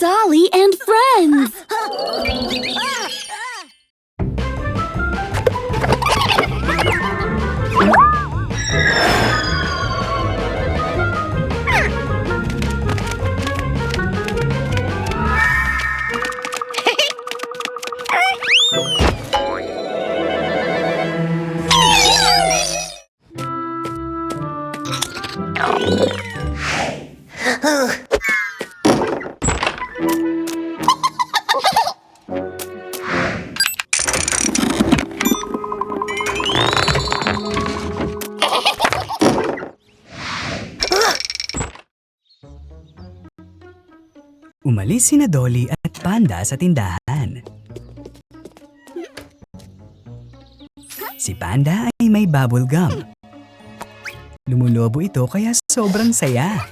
Dolly and friends. Umalis sina Dolly at Panda sa tindahan. Si Panda ay may bubble gum. Lumulobo ito kaya sobrang saya.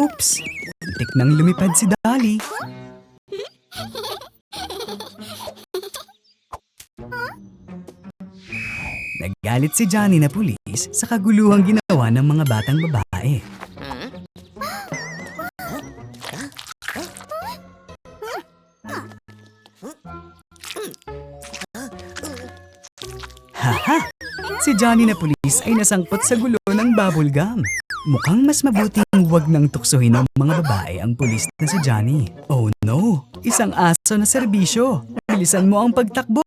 Oops! Tik nang lumipad si Dolly. Naggalit si Johnny na pulis sa kaguluhang ginawa ng mga batang babae. Haha! Si Johnny na pulis ay nasangkot sa gulo ng bubble gum. Mukhang mas mabuting wag nang tuksohin ng mga babae ang pulis na si Johnny. Oh no! Isang aso na serbisyo! Bilisan mo ang pagtakbo!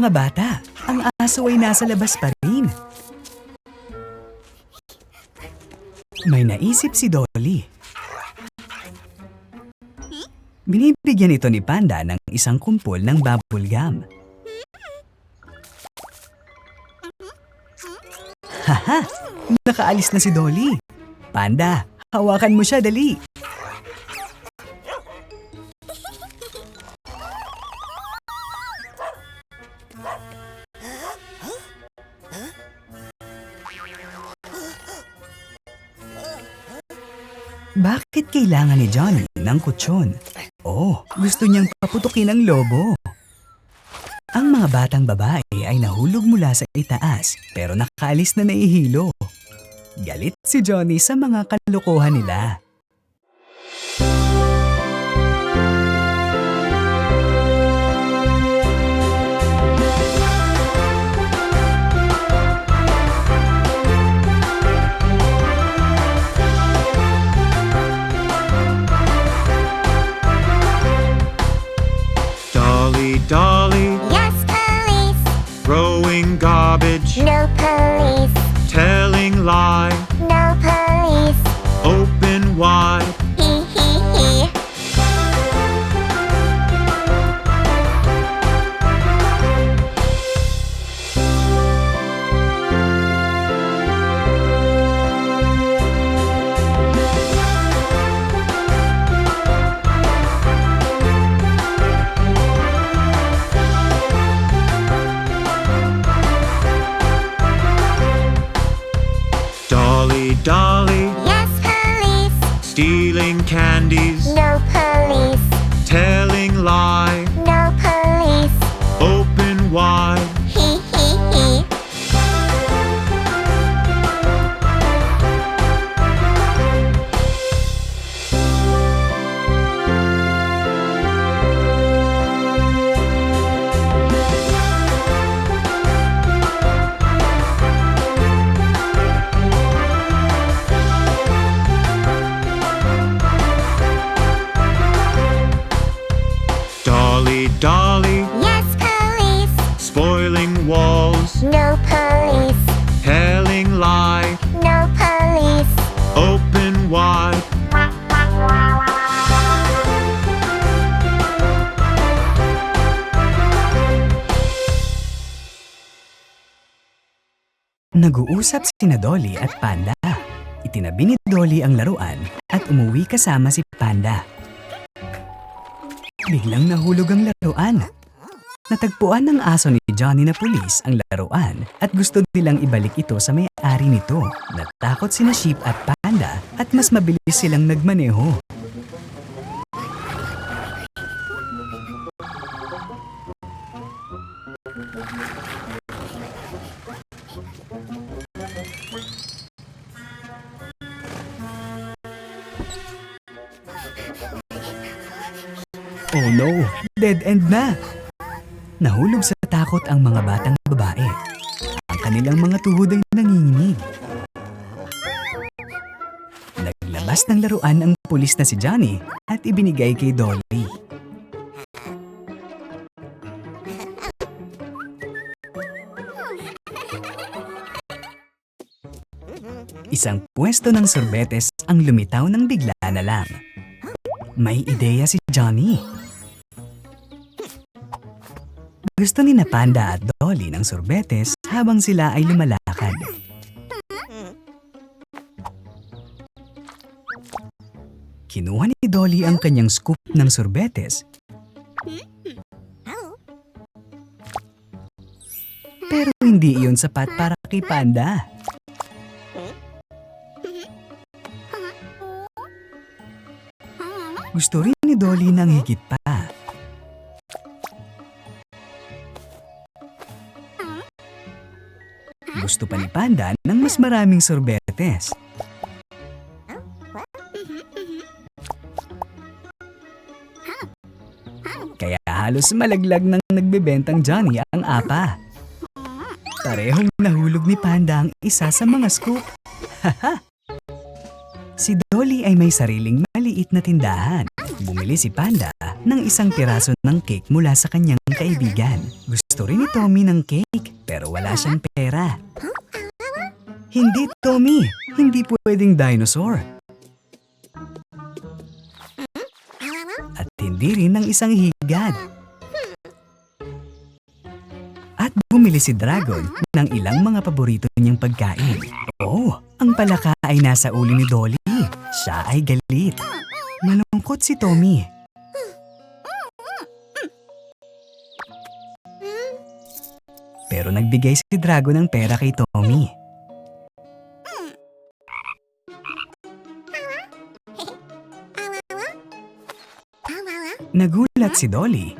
Mga bata, ang aso ay nasa labas pa rin. May naisip si Dolly. Binibigyan ito ni Panda ng isang kumpol ng bubble gum. Haha! Nakaalis na si Dolly. Panda, hawakan mo siya dali. Bakit kailangan ni Johnny ng kutsyon? Oh, gusto niyang paputukin ang lobo. Ang mga batang babae ay nahulog mula sa itaas pero nakaalis na naihilo. Galit si Johnny sa mga kalokohan nila. Throwing garbage, No police. telling lie, No police. open wide. Dolly at Panda. Itinabi ni Dolly ang laruan at umuwi kasama si Panda. Biglang nahulog ang laruan. Natagpuan ng aso ni Johnny na pulis ang laruan at gusto nilang ibalik ito sa may-ari nito. Natakot sina Sheep at Panda at mas mabilis silang nagmaneho. Oh no, dead end na. Nahulog sa takot ang mga batang babae. Ang kanilang mga tuhod ay nanginginig. Naglabas ng laruan ang pulis na si Johnny at ibinigay kay Dolly. Isang pwesto ng sorbetes ang lumitaw ng bigla na lang. May ideya si Johnny. Gusto ni na Panda at Dolly ng sorbetes habang sila ay lumalakad. Kinuha ni Dolly ang kanyang scoop ng sorbetes pero hindi iyon sapat para kay Panda. Gusto rin ni Dolly ng higit pa. Gusto pa ni Panda ng mas maraming sorbetes. Kaya halos malaglag ng nagbebentang Johnny ang apa. Parehong nahulog ni Panda ang isa sa mga scoop. Si Dolly ay may sariling maliit na tindahan. Bumili si Panda ng isang piraso ng cake mula sa kanyang kaibigan. Gusto rin ni Tommy ng cake pero wala siyang pera. Hindi, Tommy. Hindi pwedeng dinosaur. At hindi rin ng isang higad. At bumili si Dragon ng ilang mga paborito niyang pagkain. Oh, ang palaka ay nasa uli ni Dolly. Siya ay galit. Malungkot si Tommy. Pero nagbigay si Dragon ng pera kay Tommy. Nagulat si Dolly.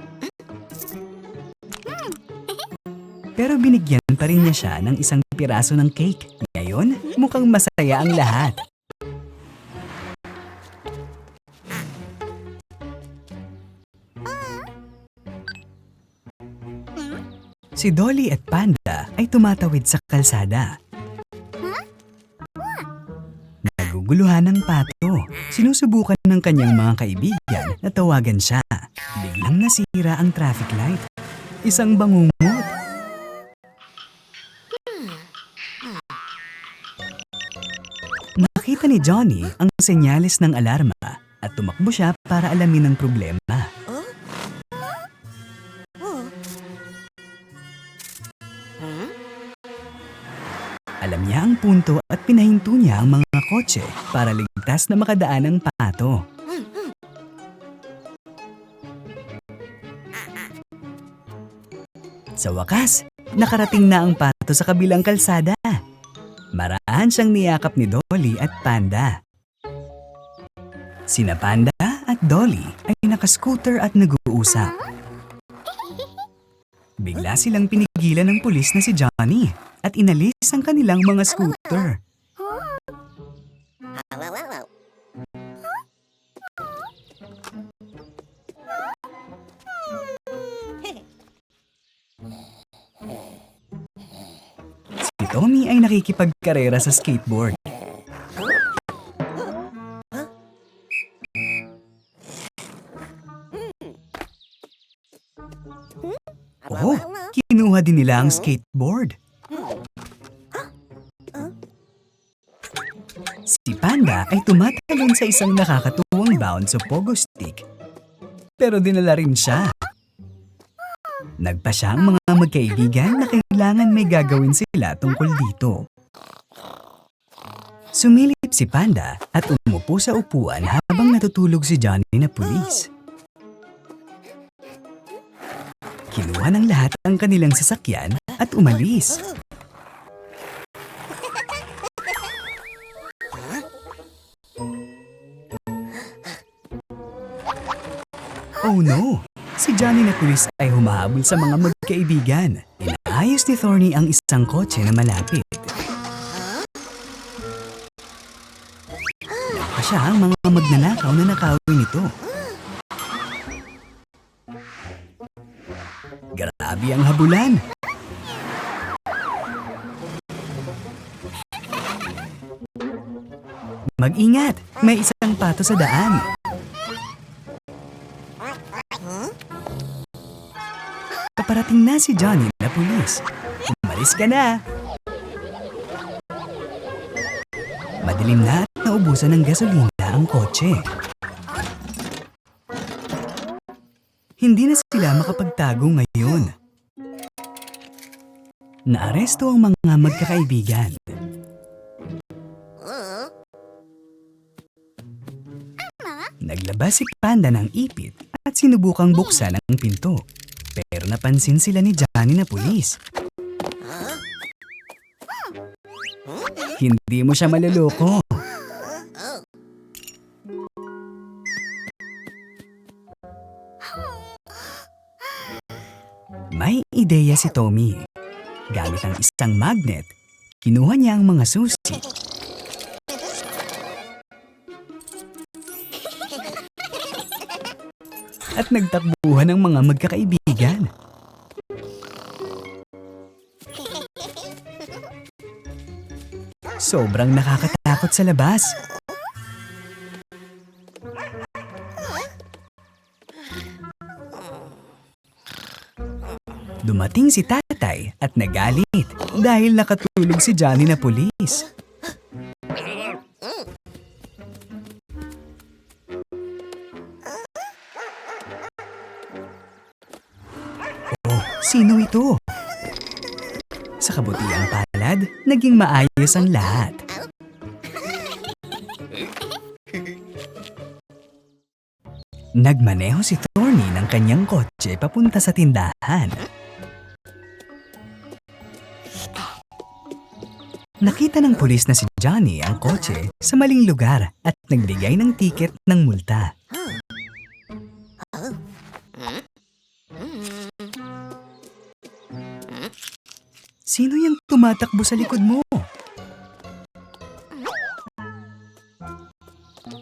Pero binigyan pa rin niya siya ng isang piraso ng cake. Ngayon, mukhang masaya ang lahat. Si Dolly at Panda ay tumatawid sa kalsada. Naguguluhan ng pato. Sinusubukan ng kanyang mga kaibigan na tawagan siya. Biglang nasira ang traffic light. Isang bangungot. Nakita ni Johnny ang senyales ng alarma at tumakbo siya para alamin ang problema. Punto at pinahinto niya ang mga kotse para ligtas na makadaan ang pato. Sa wakas, nakarating na ang pato sa kabilang kalsada. Maraan siyang niyakap ni Dolly at Panda. Sina Panda at Dolly ay nakascooter at nag-uusap. Bigla silang pinigilan ng pulis na si Johnny at inalis ang kanilang mga scooter. Si Tommy ay nakikipagkarera sa skateboard. Oh, kinuha din nila ang skateboard. Si Panda ay tumatalon sa isang nakakatuwang bound sa pogo stick. Pero dinala rin siya. Nagpa siya ang mga magkaibigan na kailangan may gagawin sila tungkol dito. Sumilip si Panda at umupo sa upuan habang natutulog si Johnny na pulis. Kinuha ng lahat ang kanilang sasakyan at umalis. Oh no! Si Johnny na pulis ay humahabol sa mga magkaibigan. Inaayos ni Thorny ang isang kotse na malapit. Nagpa siya ang mga magnanakaw na nakawin nito. Grabe ang habulan. Mag-ingat! May isang pato sa daan. Kaparating na si Johnny na pulis. Umalis ka na! Madilim na at naubusan ng gasolina ang kotse. Hindi na sila makapagtago ngayon. Naaresto ang mga magkakaibigan. Naglabas si Panda ng ipit at sinubukang buksan ang pinto. Pero napansin sila ni Johnny na pulis. Hindi mo siya maluloko. May ideya si Tommy. Gamit ang isang magnet, kinuha niya ang mga susi. At nagtakbuhan ng mga magkakaibigan. Sobrang nakakatakot sa labas. Dumating si tatay at nagalit dahil nakatulog si Johnny na pulis. Sino ito? Sa kabutiang palad, naging maayos ang lahat. Nagmaneho si Thorny ng kanyang kotse papunta sa tindahan. Nakita ng pulis na si Johnny ang kotse sa maling lugar at nagbigay ng tiket ng multa. Sino yung tumatakbo sa likod mo?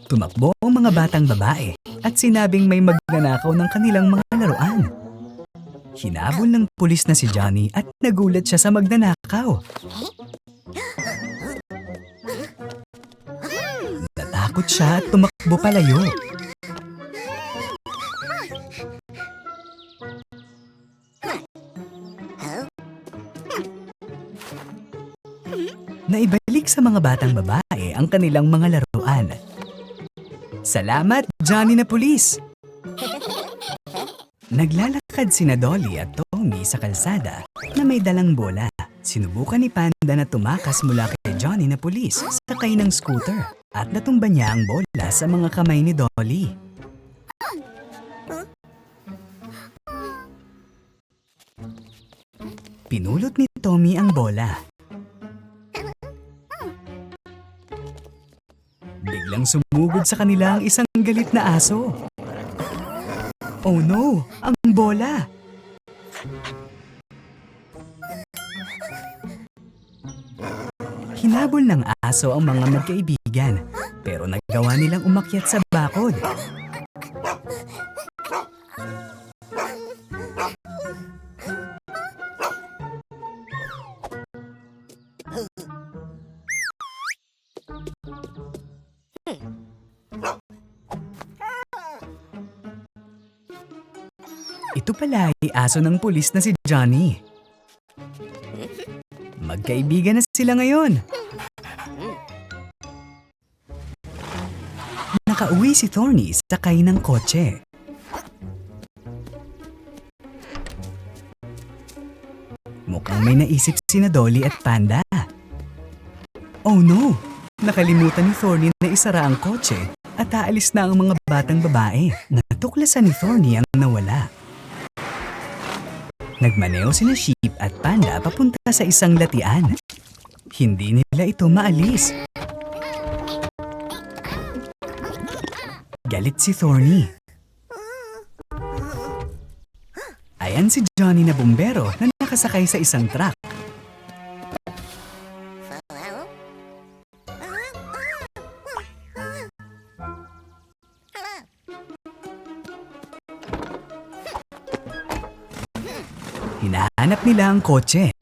Tumakbo ang mga batang babae at sinabing may magnanakaw ng kanilang mga laruan. Hinabol ng pulis na si Johnny at nagulat siya sa magnanakaw. Natakot siya at tumakbo palayo. Naibalik sa mga batang babae ang kanilang mga laruan. Salamat, Johnny na pulis! Naglalakad sina Dolly at Tommy sa kalsada na may dalang bola. Sinubukan ni Panda na tumakas mula kay Johnny na pulis sakay ng scooter at natumba niya ang bola sa mga kamay ni Dolly. Pinulot ni Tommy ang bola. Biglang sumugod sa kanila ang isang galit na aso. Oh no! Ang bola! Hinabol ng aso ang mga magkaibigan pero nagawa nilang umakyat sa bakod. Ito pala ay aso ng pulis na si Johnny. Magkaibigan na sila ngayon. Nakauwi si Thorny sakay ng kotse. Mukhang may naisip sina Dolly at Panda. Oh no! Nakalimutan ni Thorny na isara ang kotse at aalis na ang mga batang babae. Natuklasan ni Thorny ang nawala. Nagmaneo sina Sheep at Panda papunta sa isang latian. Hindi nila ito maalis. Galit si Thorny. Ayan si Johnny na bumbero na nakasakay sa isang truck. Hinahanap nila ang kotse.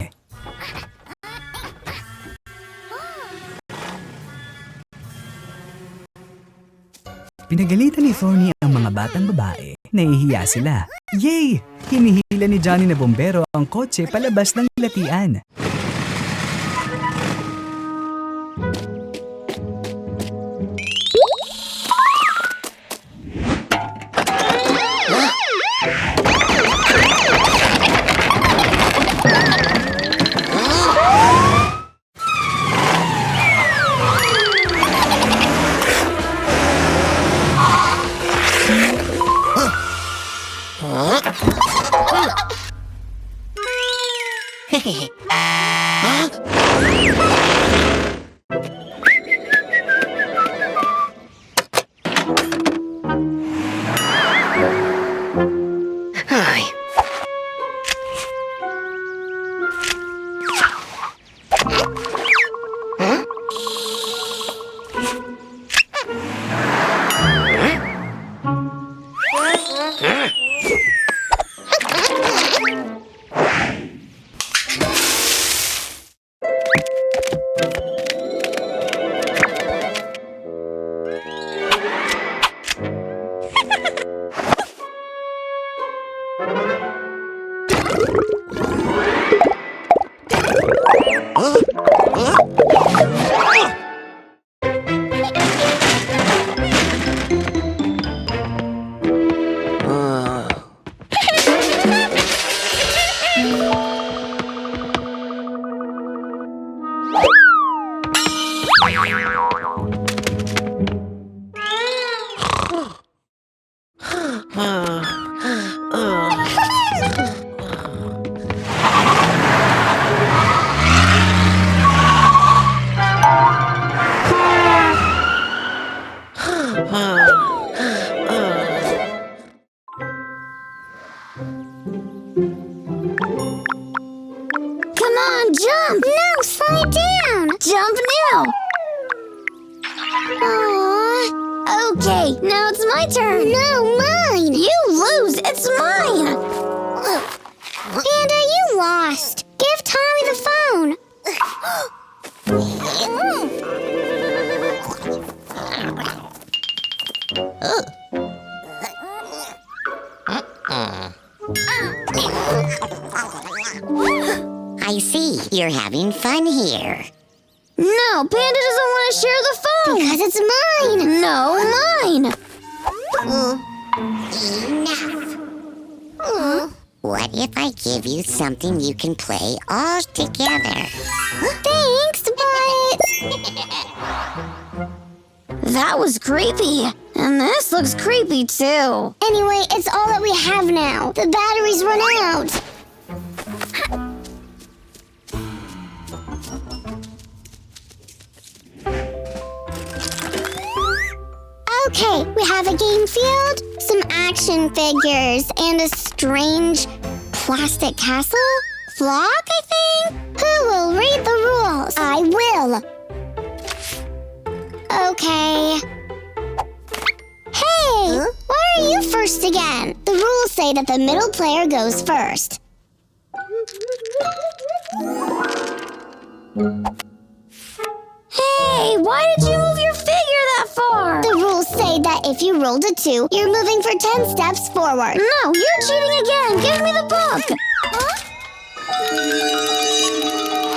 Pinagalitan ni Thorny ang mga batang babae. Nahihiya sila. Yay! Hinihila ni Johnny na bombero ang kotse palabas ng latian. Bye. I see. You're having fun here. No, Panda doesn't want to share the phone! Because it's mine. No, mine! Enough. What if I give you something you can play all together? Thanks. That was creepy. And this looks creepy too. Anyway, it's all that we have now. The batteries run out. Okay, we have a game field, some action figures, and a strange plastic castle? Flock, I think? Who will read the rules? I will. Okay. Hey! Why are you first again? The rules say that the middle player goes first. Hey, why did you move your figure that far? The rules say that if you rolled a two, you're moving for 10 steps forward. No, you're cheating again. Give me the book. Happy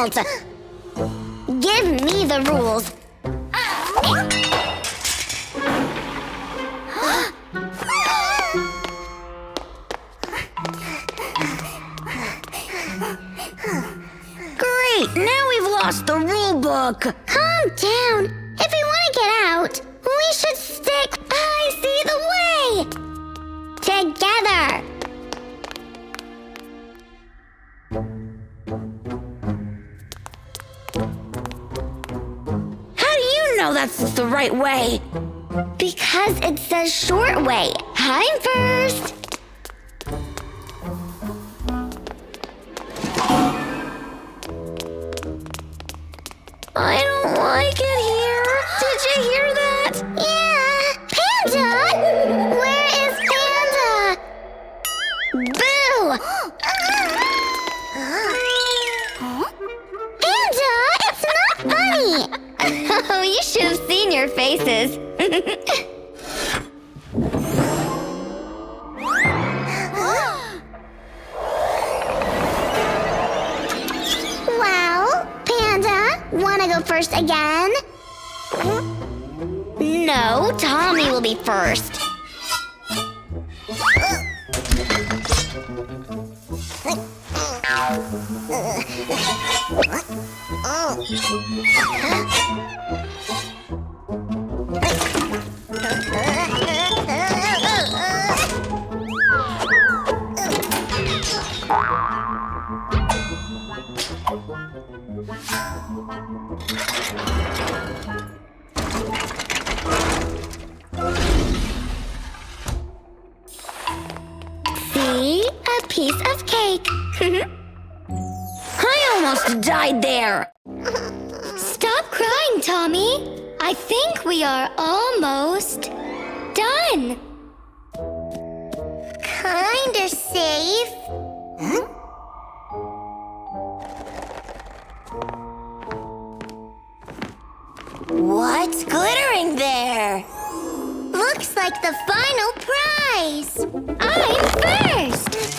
world because it says short way. I'm first. I don't like it here. Did you hear that? Yeah. Panda? Where is Panda? Boo! Panda, it's not funny! oh, you should have seen your faces well, Panda, wanna go first again? No, Tommy will be first. Kinda safe. Huh? What's glittering there? Looks like the final prize. I'm first.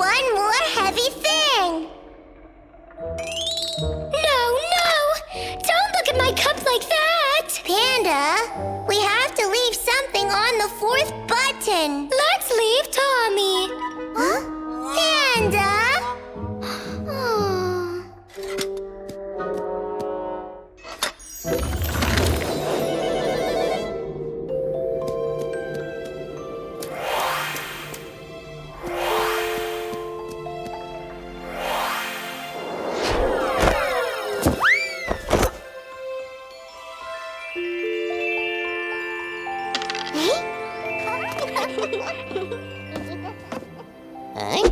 One more heavy thing. No, no! Don't look at my cup like that! Panda, we have to leave something on the fourth button. Let's Ấy